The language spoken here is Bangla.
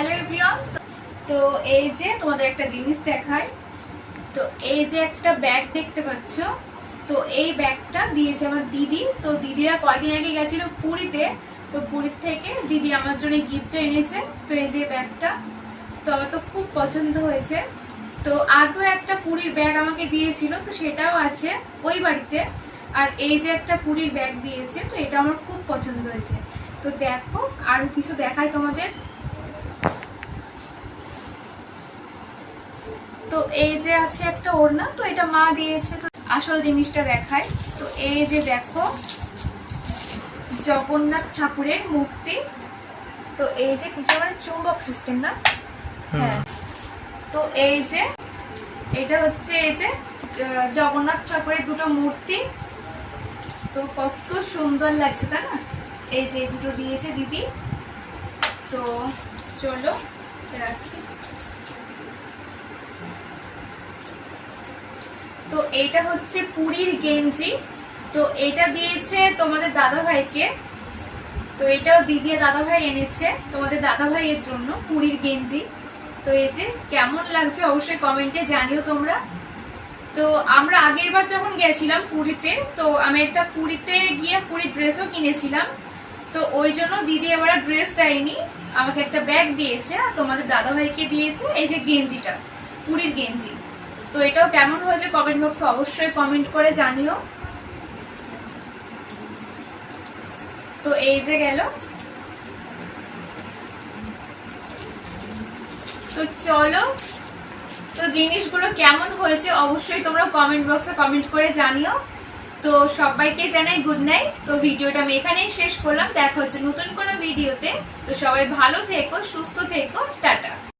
হ্যালো এভরিওয়ান তো এই যে তোমাদের একটা জিনিস দেখায় তো এই যে একটা ব্যাগ দেখতে পাচ্ছ, তো এই ব্যাগটা দিয়েছে আমার দিদি। তো দিদিরা কয়দিন আগে গেছিল পুরীতে। তো পুরীর থেকে দিদি আমার জন্য গিফটটা এনেছে। তো এই যে ব্যাগটা তো আমার তো খুব পছন্দ হয়েছে। তো আগেও একটা পুরীর ব্যাগ আমাকে দিয়েছিল, তো সেটাও আছে ওই বাড়িতে। আর এই যে একটা পুরীর ব্যাগ দিয়েছে, তো এটা আমার খুব পছন্দ হয়েছে। তো দেখো আর কিছু দেখাই তোমাদের। তো এই যে আছে একটা ওড়না তো এটা মা দিয়েছে তো আসল জিনিসটা দেখায়। তো এই যে দেখো জগন্নাথ ঠাকুরের মূর্তি। তো এই যে কিছু মানে চুম্বক সিস্টেম না? হ্যাঁ। তো এই যে এটা হচ্ছে এই যে জগন্নাথ ঠাকুরের দুটো মূর্তি। তো কত সুন্দর লাগছে তাই না? এই যে দুটো দিয়েছে দিদি। তো চলো রাখি। তো এইটা হচ্ছে পুরীর গেঞ্জি। তো এটা দিয়েছে তোমাদের দাদা ভাইকে তো এটাও দিদি আর দাদা ভাই এনেছে তোমাদের দাদা ভাইয়ের জন্য পুরীর গেঞ্জি। তো এই যে কেমন লাগছে অবশ্যই কমেন্টে জানিও তোমরা। তো আমরা আগের বার যখন গেছিলাম পুরীতে, তো আমি একটা পুরীতে গিয়ে পুরীর ড্রেসও কিনেছিলাম। তো ওই জন্য দিদি এবার ড্রেস দেয়নি, আমাকে একটা ব্যাগ দিয়েছে তোমাদের দাদা ভাইকে দিয়েছে এই যে গেঞ্জিটা। পুরীর গেঞ্জি। তো এটাও কেমন হয়েছে কমেন্ট বক্সে অবশ্যই কমেন্ট করে জানিও। তো এই যে গেল। তো চলো, তো জিনিসগুলো কেমন হয়েছে অবশ্যই তোমরা কমেন্ট বক্সে কমেন্ট করে জানিও। তো সবাইকে জানাই গুড নাইট তো ভিডিওটা আমি এখানেই শেষ করলাম। দেখা হচ্ছে নতুন কোনো ভিডিওতে তো সবাই ভালো থেকো, সুস্থ থেকো। টাটা।